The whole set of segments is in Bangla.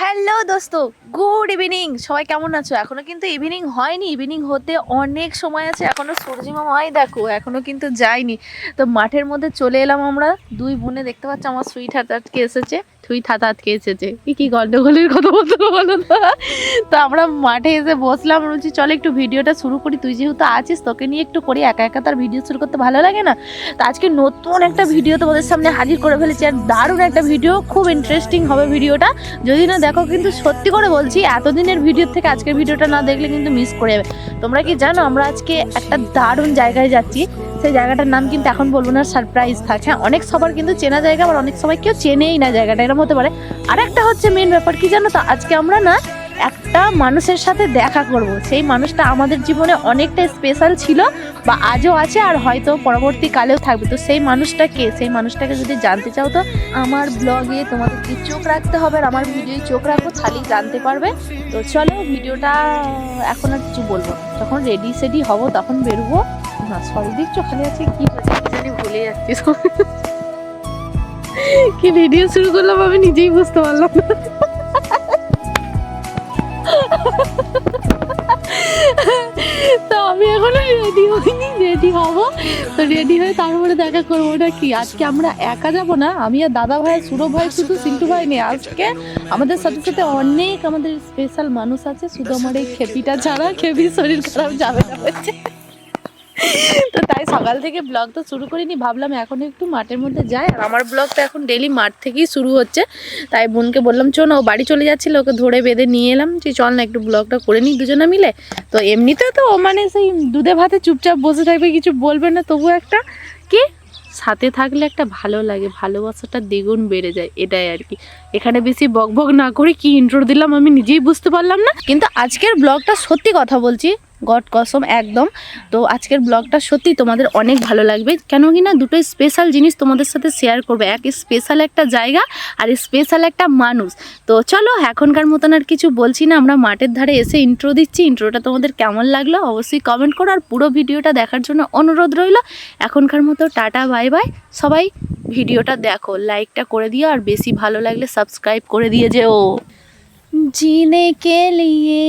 হ্যালো দোস্ত, গুড ইভিনিং। সবাই কেমন আছো? এখনও কিন্তু ইভিনিং হয়নি। ইভিনিং হতে অনেক সময় আছে। এখনও সূর্যি মামাই দেখো, এখনও কিন্তু যায়নি। তো মাঠের মধ্যে চলে এলাম আমরা। দুই বোনে দেখতে পাচ্ছ আমার সুইট হাত আটকে এসেছে। থুই থাতা আটকে এসেছে কি কি গন্ডগোলের কথা বলতে বলো তো? আমরা মাঠে এসে বসলাম বলছি, চল একটু ভিডিওটা শুরু করি, তুই যেহেতু আছিস, তোকে নিয়ে একটু করি, একা একা তার ভিডিও শুরু করতে ভালো লাগে না। তো আজকে নতুন একটা ভিডিও তোমাদের সামনে হাজির করে ফেলেছি আর দারুণ একটা ভিডিও, খুব ইন্টারেস্টিং হবে ভিডিওটা। যদি না দেখো, কিন্তু সত্যি করে বলছি, এতদিনের ভিডিও থেকে আজকের ভিডিওটা না দেখলে কিন্তু মিস করে যাবে। তোমরা কি জানো, আমরা আজকে একটা দারুণ জায়গায় যাচ্ছি সেই জায়গাটার নাম কিন্তু এখন বলব না সারপ্রাইজ থাকে। হ্যাঁ অনেক সবার কিন্তু চেনা জায়গা, আবার অনেক সবাই কেউ চেনেই না জায়গাটা, এরকম হতে পারে। আর একটা হচ্ছে মেন ব্যাপার কি জানো তো, আজকে আমরা না একটা মানুষের সাথে দেখা করব। সেই মানুষটা আমাদের জীবনে অনেকটা স্পেশাল ছিল, বা আজও আছে আর হয়তো পরবর্তীকালেও থাকবে। তো সেই মানুষটা কে? সেই মানুষটাকে যদি জানতে চাও তো, আমার ব্লগে তোমাদের কি চোখ রাখতে হবে আর আমার ভিডিও চোখ রাখো, খালি জানতে পারবে। তো চলো, ভিডিওটা এখন আর কিছু বলব যখন রেডি সেডি হব, তখন বেরোবো। না সরি দেখছ, খালি আছে কি জানি ভুলে যাচ্ছি। কি ভিডিও শুরু করলাম আমি নিজেই বুঝতে পারলাম না। তো আমি এখনও রেডি হইনি রেডি হব। তো রেডি হয়ে তারপরে দেখা করব, ওটা কি? আজকে আমরা একা যাব না, আমি আর দাদা ভাই, সুরভ ভাই, শুধু সিন্টু ভাই নেই। আজকে আমাদের সাথে সাথে অনেক আমাদের স্পেশাল মানুষ আছে শুধু আমার এই খেপিটা ছাড়া, খেপি শরীর খারাপ যাবে না বলছে তো তাই সকাল থেকে ব্লগ তো শুরু করিনি, ভাবলাম এখন একটু মাঠের মধ্যে যাই। আর আমার ব্লগটা এখন ডেলি মাঠ থেকেই শুরু হচ্ছে। তাই বোনকে বললাম চো না, ও বাড়ি চলে যাচ্ছিল, ওকে ধরে বেঁধে নিয়ে এলাম। যে চল না, একটু ব্লগটা করে নিই দুজনে মিলে। তো এমনিতে তো মানে সেই দুধে ভাতে চুপচাপ বসে থাকবে, কিছু বলবে না, তবু একটা কি? সাথে থাকলে একটা ভালো লাগে, ভালোবাসাটা দ্বিগুণ বেড়ে যায়, এটাই আর কি। এখানে বেশি বক বক না করে কি ইন্ট্রো দিলাম আমি নিজেই বুঝতে পারলাম না। কিন্তু আজকের ব্লগটা সত্যি কথা বলছি গড কসম, একদম। তো আজকের ব্লগটা সত্যি তোমাদের অনেক ভালো লাগবে। কেন কি না, দুটো স্পেশাল জিনিস তোমাদের সাথে শেয়ার করবে। এক স্পেশাল একটা জায়গা আর স্পেশাল একটা মানুষ। তো চলো, এখনকার মতন আর কিছু বলছি না। আমরা মাঠের ধারে এসে ইন্ট্রো দিচ্ছি। ইন্ট্রোটা তোমাদের কেমন লাগল অবশ্যই কমেন্ট করো। আর পুরো ভিডিওটা দেখার জন্য অনুরোধ রইল। এখনকার মতো টাটা বাই বাই সবাই ভিডিওটা দেখো লাইকটা করে দিও। আর বেশি ভালো লাগলে সাবস্ক্রাইব করে দিয়ে যেও। জিনে কে লিয়ে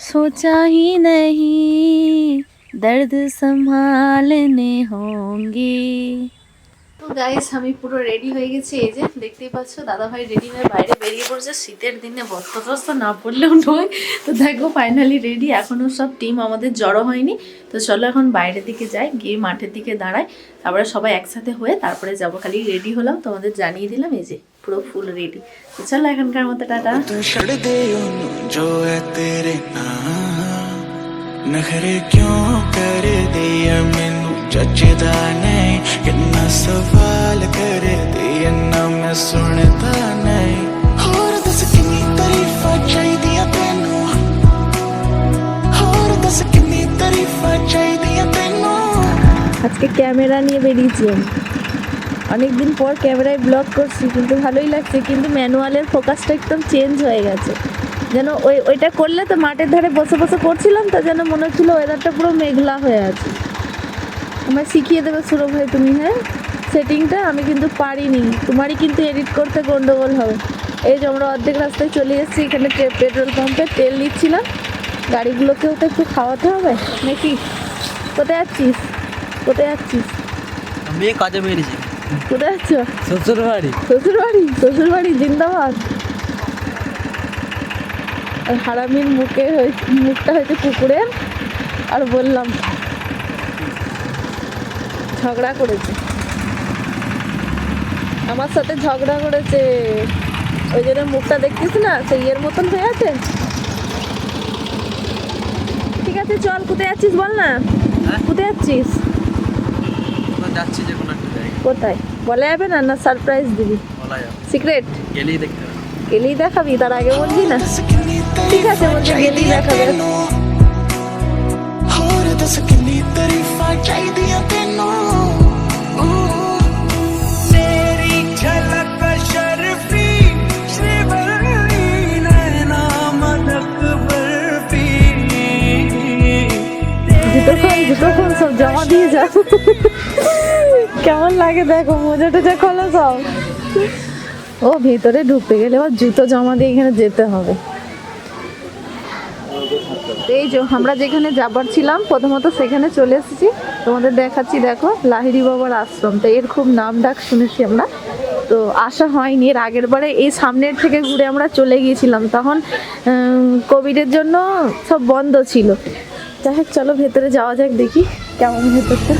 सोचा ही नहीं दर्द संभालने होंगे তো গাইস আমি পুরো রেডি হয়ে গেছি এই যে দেখতেই পাচ্ছ দাদা ভাই রেডি হয়ে বাইরে বেরিয়ে পড়ছে শীতের দিনে বস্তা টস্তা না পড়লেও নয় তো দেখো ফাইনালি রেডি এখনো সব টিম আমাদের জড়ো হয়নি তো চলো এখন বাইরের দিকে যাই গিয়ে মাঠের দিকে দাঁড়াই তারপরে সবাই একসাথে হয়ে তারপরে যাবো খালি রেডি হলাম তোমাদের জানিয়ে দিলাম এই যে পুরো ফুল রেডি চলো এখনকার মতো টাটা जो है तेरे नखरे क्यों कर दिया मैनू? जचदा नहीं कितना सवाल कर दिया ना मैं सुनता नहीं। और दस चाहिए और दस चाहिए আজকে ক্যামেরা নিয়ে বেরিয়েছি আমি অনেকদিন পর ক্যামেরায় ব্লগ করছি, কিন্তু ভালোই লাগছে, কিন্তু ম্যানুয়ালের ফোকাসটা একদম চেঞ্জ হয়ে গেছে। যেন ওই, ওইটা করলে তো মাঠের ধারে বসে বসে করছিলাম, তো যেন মনে হচ্ছিল ওয়েদারটা পুরো মেঘলা হয়ে আছে। আমায় শিখিয়ে দেবে সুরভ ভাই তুমি হ্যাঁ? সেটিংটা আমি কিন্তু পারিনি। তোমারই কিন্তু এডিট করতে গন্ডগোল হবে। এই যে আমরা অর্ধেক রাস্তায় চলে এসেছি, এখানে পেট্রোল পাম্পে তেল নিচ্ছিলাম। গাড়িগুলোকেও তো একটু খাওয়াতে হবে? নাকি কোথায় যাচ্ছিস? কোথায় যাচ্ছিস? আমি কাজে বেরিয়েছি। কোথায় যাচ্ছ? শ্বশুর বাড়ি শ্বশুর বাড়ি শ্বশুর বাড়ি জিন্দাবাদ। আর হারামির মুখে মুখটা হয়েছে কুকুরের আর বললাম ঝগড়া করেছে। আমার সাথে ঝগড়া করেছে। ওই জন্য মুখটা দেখতিস না সেই ইয়ের মতন হয়ে আছে? ঠিক আছে চল কোথায় যাচ্ছিস বল না? হ্যাঁ? কোথায় যাচ্ছিস? যাচ্ছি যে কোনো কোথায় বলা যাবে না না সারপ্রাইজ দিবি বলা যাবে সিক্রেট গেলেই দেখতে হবে গেলেই দেখাবি তার আগে বলবি না ਦੱਸ ਕਿੰਨੀ ঠিক আছে বলছে গেলেই ਚਾਹੀਦੀਆਂ দেখাবে ਤੈਨੂੰ ਹੋਰ ਦੱਸ ਕਿੰਨੀ ਤਾਰੀਫਾਂ ਚਾਹੀਦੀਆਂ ਤੈਨੂੰ ਤੇਰੀ ਝਲਕ ਸ਼ਰਫੀ ਸ਼ਿਵਲੀ ਨੈਣਾ ਮਦਕ ਬਰਫੀ জুতো ফোন জুতো ফোন সব জমা দিয়ে যাও কেমন লাগে দেখো, মজা টজা খোলো সব। ও, ভিতরে ঢুকতে গেলে আবার জুতো, জমা দিয়ে এখানে যেতে হবে। এই যে, আমরা যেখানে যাবার ছিলাম, প্রথমত সেখানে চলে এসেছি। তোমাদের দেখাচ্ছি, দেখো, লাহিড়ি বাবার আশ্রম। তো এর খুব নাম ডাক শুনেছি আমরা। তো আসা হয়নি, এর আগের বারে এই সামনের থেকে ঘুরে আমরা চলে গিয়েছিলাম। তখন কোভিডের জন্য সব বন্ধ ছিল। যাই হোক, চলো ভেতরে যাওয়া যাক দেখি, কেমন ভেতরটা।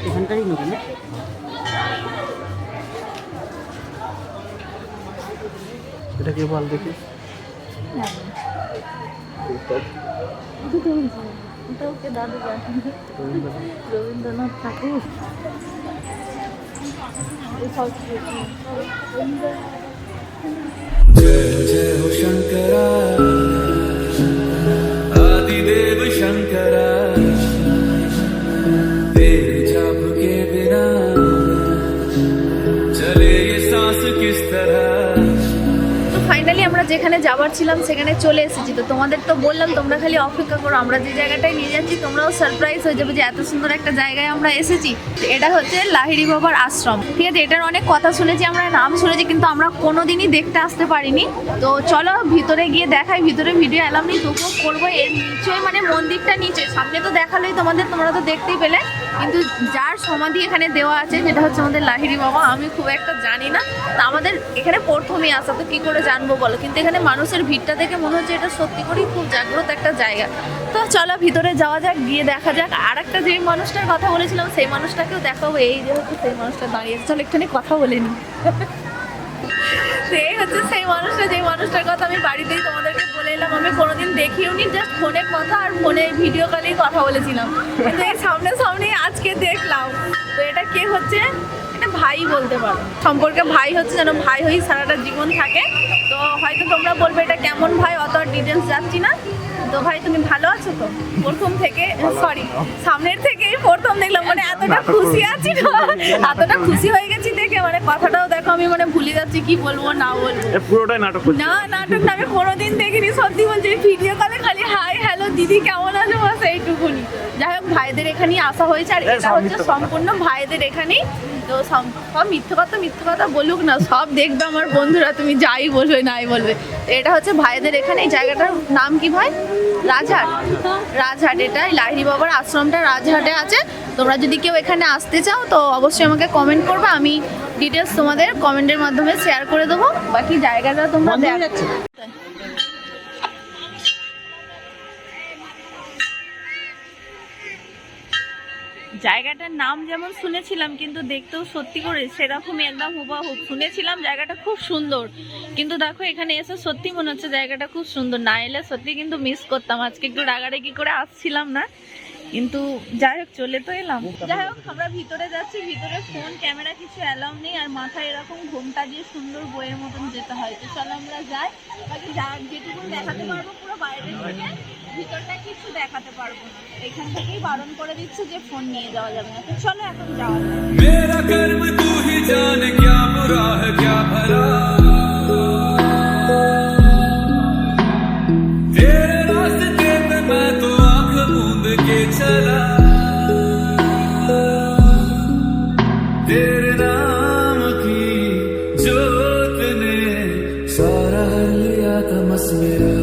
এখানটাই নেবেন এটা কে বল দেখি রবীন্দ্রনাথ ঠাকুর जय जय हो शंकरा যাবার ছিলাম, সেখানে চলে এসেছি। তো তোমাদের তো বললাম, তোমরা খালি অপেক্ষা করো, আমরা যে জায়গাটায় নিয়ে যাচ্ছি, তোমরাও সারপ্রাইজ হয়ে যাবে যে এত সুন্দর একটা জায়গায় আমরা এসেছি। এটা হচ্ছে লাহিড়ি বাবার আশ্রম। ঠিক আছে, এটার অনেক কথা শুনেছি, আমরা নাম শুনেছি, কিন্তু আমরা কোনোদিনই দেখতে আসতে পারিনি। তো চলো ভিতরে গিয়ে দেখাই, ভিতরে ভিডিও এলাম নেই, তবুও করব। এর নিচেই মানে মন্দিরটা নিচে। সামনে তো দেখালোই তোমাদের, তোমরা তো দেখতেই পেলে। কিন্তু যার সমাধি এখানে দেওয়া আছে যেটা হচ্ছে আমাদের লাহিড়ি বাবা। আমি খুব একটা জানি না। তা আমাদের এখানে প্রথমেই আসা, তো কী করে জানব বলো? কিন্তু এখানে মানুষের ভিড়টা দেখে মনে হচ্ছে এটা সত্যি করেই খুব জাগ্রত একটা জায়গা। তো চলো ভিতরে যাওয়া যাক, গিয়ে দেখা যাক। আর একটা যে মানুষটার কথা বলেছিলাম, সেই মানুষটাকেও দেখাবো। এই যে হচ্ছে সেই মানুষটা দাঁড়িয়ে চলো একটুখানি কথা বলে নি। সেই হচ্ছে সেই মানুষটা যে মানুষটার কথা আমি বাড়িতেই তোমাদেরকে বলে এলাম, আমি কোনোদিন দেখিও নি জাস্ট ফোনে কথা আর ফোনে ভিডিও কলেই কথা বলেছিলাম। কিন্তু এই সামনে সামনে আজকে দেখলাম। তো এটা কে হচ্ছে? এটা ভাই বলতে পারো। সম্পর্কে ভাই হচ্ছে যেন ভাই হয়েই সারাটা জীবন থাকে। তো হয়তো তোমরা বলবে, এটা কেমন ভাই? অত ডিটেলস যাচ্ছি না। তো ভাই তুমি ভালো আছো তো? প্রথম থেকে সরি সামনের থেকেই প্রথম দেখলাম মানে এতটা খুশি আছি এতটা খুশি হয়ে গেছি দেখে মানে কথাটাও দেখো আমি মানে ভুলে যাচ্ছি কি বলব না বলব। পুরোটাই নাটক না নাটক না আমি কোনোদিন দেখিনি সত্যি বলছি ভিডিও কলে খালি হাই হ্যালো দিদি কেমন ভাইদের এখানেই আসা হয়েছে আর এটা হচ্ছে সম্পূর্ণ ভাইদের এখানেই। তো সব মিথ্যে কথা মিথ্যে কথা বলুক না সব দেখবে আমার বন্ধুরা তুমি যাই বলবে নাই বলবে। এটা হচ্ছে ভাইদের এখানে এই জায়গাটার নাম কি ভাই? রাজহাট। রাজহাট এটা লাহিড়ি বাবার আশ্রমটা রাজহাটে আছে। তোমরা যদি কেউ এখানে আসতে চাও তো অবশ্যই আমাকে কমেন্ট করবে আমি ডিটেলস তোমাদের কমেন্টের মাধ্যমে শেয়ার করে দেবো। বাকি জায়গাটা তোমরা দেখ জায়গাটার নাম যেমন শুনেছিলাম, কিন্তু দেখতেও সত্যি করে সেরকমই একদম হুবাহু। শুনেছিলাম জায়গাটা খুব সুন্দর, কিন্তু দেখো এখানে এসে সত্যি মনে হচ্ছে জায়গাটা খুব সুন্দর। না এলে সত্যি কিন্তু মিস করতাম। আজকে একটু রাগারাগি করে আসছিলাম না, কিন্তু যাই হোক, চলে তো এলাম। যাই হোক, আমরা ভিতরে যাচ্ছি, ভিতরে ফোন ক্যামেরা কিছু অ্যালাউ নেই, আর মাথায় এরকম ঘোমটা দিয়ে সুন্দর বইয়ের মতন যেতে হয়। তো চলো আমরা যাই, বাকি যেটুকু দেখাতে পারব পুরো বাইরে থেকে ভিতরটা কিছু দেখাতে পারবো না এখান থেকেই বারণ করে দিচ্ছে যে ফোন নিয়ে যাওয়া যাবে না তো চলো এখন যাওয়া যাক मेरा कर्म तू ही जाने क्या बुरा है क्या भला तेरे रास्ते पे मैं तो आंख मूंद के चला तेरे नाम की जोत ने सारा हर लिया तमस मेरा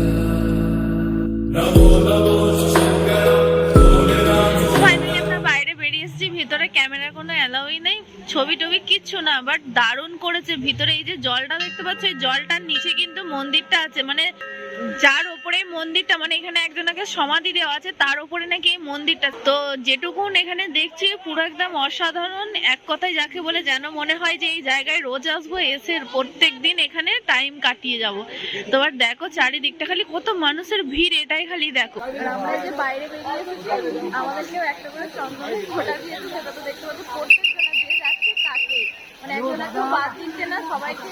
ভিতরে ক্যামেরার কোনো অ্যালাউই নেই ছবি টবি কিচ্ছু না বাট দারুণ করেছে। ভিতরে এই যে জলটা দেখতে পাচ্ছ, এই জলটার নিচে কিন্তু মন্দিরটা আছে মানে যার উপরে মন্দিরটা মানে এখানে একজনকে সমাধি দেওয়া আছে, তার উপরে নাকি এই মন্দিরটা। তো যেটুকুন এখানে দেখছি, পুরো একদম অসাধারণ। এক কথায় যাকে বলে যেন মনে হয় যে এই জায়গায় রোজ আসব, এসে প্রত্যেক দিন এখানে টাইম কাটিয়ে যাব। তো আর দেখো চারিদিকটা, খালি কত মানুষের ভিড়, এটাই খালি দেখো। আমরা যে বাইরে বেরিয়ে আমাদেরকেও একটা করে ফোটা দিয়েছে, সেটা তো দেখতে পাচ্ছি প্রত্যেকজনা যে যাচ্ছে মানে বাদ দিচ্ছে না, সবাইকে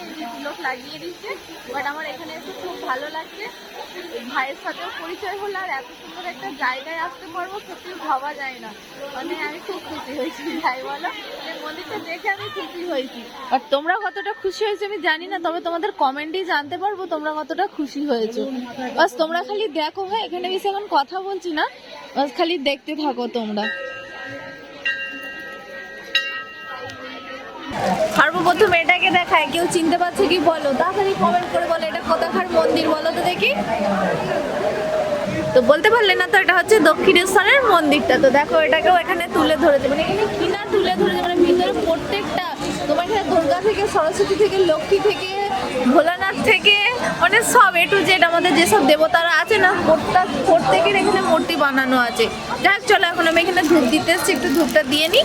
লাগিয়ে দিচ্ছে। বাট আমার এখানে খুব ভালো লাগছে। ভাইয়ের সাথেও পরিচয় হলো, আর এত সুন্দর একটা জায়গায় আসতে পারব সত্যি ভাবা যায় না। মানে আমি খুব খুশি হয়েছি দেখে আমি খুশি হয়েছি। তোমরা কতটা খুশি হয়েছো আমি জানি না, তবে তোমাদের কমেন্টেই জানতে পারব তোমরা কতটা খুশি হয়েছো। বাস তোমরা খালি দেখো হ্যাঁ এখানে বেশি এখন কথা বলছি না। বাস খালি দেখতে থাকো তোমরা। সর্বপ্রথম এটাকে দেখায়, কেউ চিনতে পারছে কি বলো? তাড়াতাড়ি কমেন্ট করে বলো, এটা কোথাকার মন্দির বলো তো দেখি। তো বলতে পারলে না তো এটা হচ্ছে দক্ষিণেশ্বরের মন্দিরটা। তো দেখো এটাকেও এখানে তুলে ধরেছে মানে এখানে কিনা তুলে ধরেছে মানে ভিতরে প্রত্যেকটা, তোমার এখানে দুর্গা থেকে, সরস্বতী থেকে, লক্ষ্মী থেকে, ভোলানাথ থেকে মানে সব এ টু জেড আমাদের যেসব দেবতারা আছে না, প্রত্যেক, প্রত্যেকের এখানে মূর্তি বানানো আছে। যাক, চলো এখন আমি এখানে ধূপ দিতে এসেছি, একটু ধূপটা দিয়ে নিই।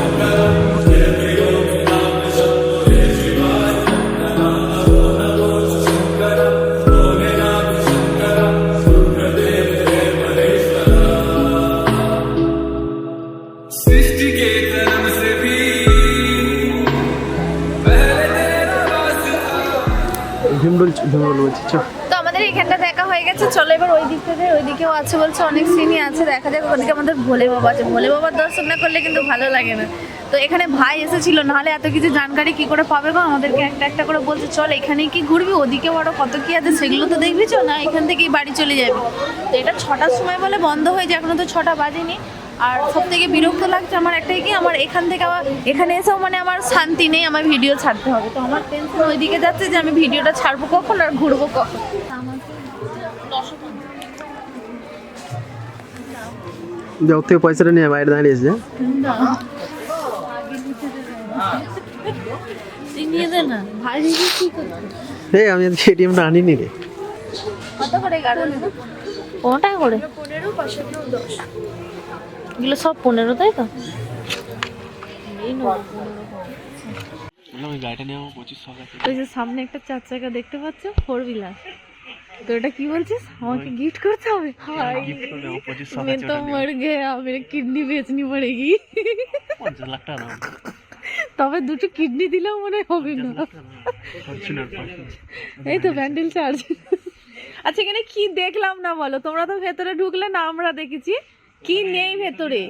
ওই দিক থেকে ওই দিকেও আছে বলছে, অনেক সিনই আছে, দেখা যাক ওদিকে আমাদের ভোলে বাবা আছে। ভোলে বাবার দর্শন না করলে কিন্তু ভালো লাগে না। তো এখানে ভাই এসেছিল, নাহলে এত কিছু জানকারি কি করে পাবে গো? আমাদেরকে একটা একটা করে বলছে, চল এখানেই কি ঘুরবি? ওদিকে বড় কত কি আছে? সেগুলো তো দেখবি চল, না এখান থেকেই বাড়ি চলে যাবি? তো এটা ছটার সময় বলে বন্ধ হয়ে যায়, এখনও তো ছটা বাজেনি। আর সব থেকে বিরক্ত লাগছে আমার একটাই কি, আমার এখান থেকে আবার এখানে এসেও মানে আমার শান্তি নেই, আমার ভিডিও ছাড়তে হবে। তো আমার টেনশন ওইদিকে যাচ্ছে যে, আমি ভিডিওটা ছাড়বো কখন আর ঘুরবো কখন? যে ওর থেকে পয়সাটা নিয়ে বাইরে দাঁড়িয়েছে এই আমি আজকে এটিএমটা আনিনি রে। কত করে এগুলো সব পনেরো তাই তো? ওই যে সামনে একটা চার চাকা দেখতে পাচ্ছ? ফোর বিলার তো এটা কি বলছিস? আমাকে গিফট করতে হবে? আমি তো মর গে আমার কিডনি বেচনি পড়েগি পঞ্চাশ তবে দুটো কিডনি দিলেও মনে হবে না। এই তো ব্যান্ডেল চার্জ আচ্ছা এখানে কি দেখলাম না বলো? তোমরা তো ভেতরে ঢুকলে না আমরা দেখেছি। কি নেই ভেতরে?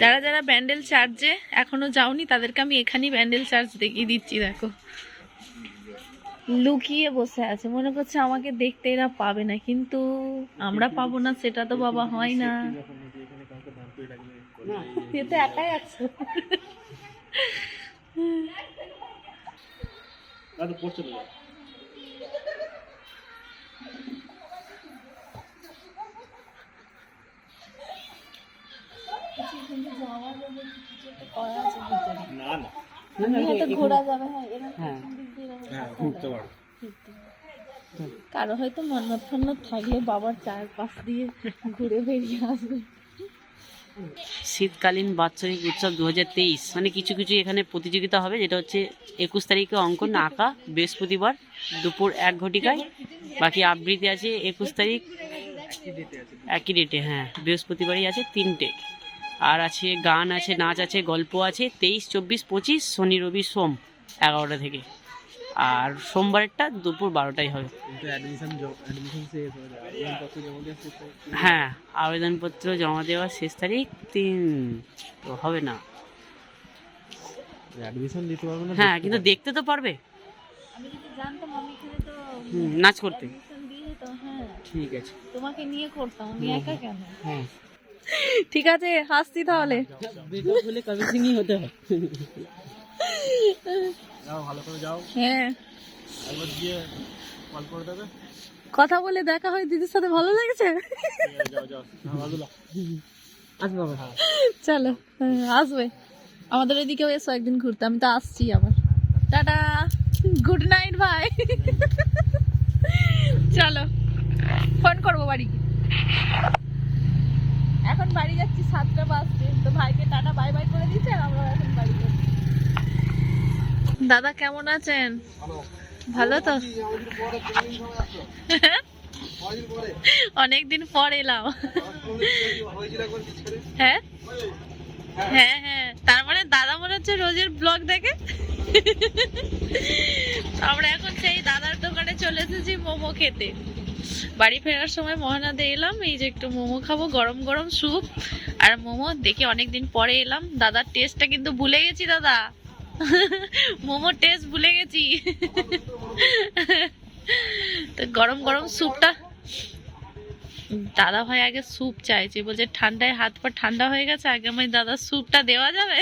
যারা যারা ব্যান্ডেল চার্জে এখনও যাওনি তাদেরকে আমি এখানেই ব্যান্ডেল চার্জ দেখিয়ে দিচ্ছি দেখো। লুকিয়ে বসে আছে মনে করছে আমাকে দেখতে এরা পাবে না কিন্তু আমরা পাবো না সেটা তো বাবা হয় না। তো একাই আছো। হয়তো ঘোরা যাবে হ্যাঁ ঘুরতে পারো। কারও হয়তো মন্নত ফন্নত থাকলে বাবার চারপাশ দিয়ে ঘুরে বেরিয়ে আসবে। শীতকালীন বাৎসরিক উৎসব দু হাজার তেইশ। মানে কিছু কিছু এখানে প্রতিযোগিতা হবে যেটা হচ্ছে একুশ তারিখে অঙ্কন আঁকা বৃহস্পতিবার দুপুর এক ঘটিকায়। বাকি আবৃত্তি আছে একুশ তারিখ একই ডেটে হ্যাঁ বৃহস্পতিবারই আছে তিনটে আর আছে গান আছে নাচ আছে গল্প আছে তেইশ চব্বিশ পঁচিশ শনি রবি সোম এগারোটা থেকে। আর সোমবারেরটা দুপুর বারোটায় হবে। কিন্তু অ্যাডমিশন অ্যাডমিশন শেষ হয়ে আবেদনপত্র জমা দেওয়ার শেষ তারিখ তিন তো হবে না। অ্যাডমিশন দিতে পারবে না হ্যাঁ কিন্তু দেখতে তো পারবে। আমি যদি জানতাম আমি এখানে তো হুম, নাচ করতে। হ্যাঁ। ঠিক আছে। তোমাকে নিয়ে করতাম আমি একা কেন? হ্যাঁ। ঠিক আছে হাসছি তাহলে। হতে হয়। ভালো করে যাও। হ্যাঁ। গিয়ে কল করে দেবে। কথা বলে দেখা হয় দিদির সাথে ভালো লেগেছে? হ্যাঁ চলো আসবে। আমাদের এদিকেও এসো একদিন ঘুরতে। আমি তো আসছি আবার। টাটা। গুড নাইট ভাই চলো ফোন করব বাড়ি। এখন বাড়ি যাচ্ছি সাতটা বাজছে তো ভাইকে টাটা বাই বাই করে দিচ্ছে আর আমরা এখন বাড়ি যাচ্ছি। দাদা কেমন আছেন? ভালো। তো? অনেকদিন পর এলাম। হ্যাঁ? হ্যাঁ হ্যাঁ। তার মানে দাদা মনে হচ্ছে রোজের ব্লগ দেখে। আমরা এখন সেই দাদার দোকানে চলে এসেছি মোমো খেতে। বাড়ি ফেরার সময় মহানাদে এলাম, এই যে একটু মোমো খাব, গরম গরম স্যুপ। আর মোমো দেখে অনেকদিন পরে এলাম। দাদার টেস্টটা কিন্তু ভুলে গেছি, দাদা। মোমোর টেস্ট ভুলে গেছি। তো গরম গরম স্যুপটা দাদা ভাই আগে স্যুপ চাইছে, বলছে ঠান্ডায় হাত পা ঠান্ডা হয়ে গেছে, আগে আমার দাদা স্যুপটা দেওয়া যাবে?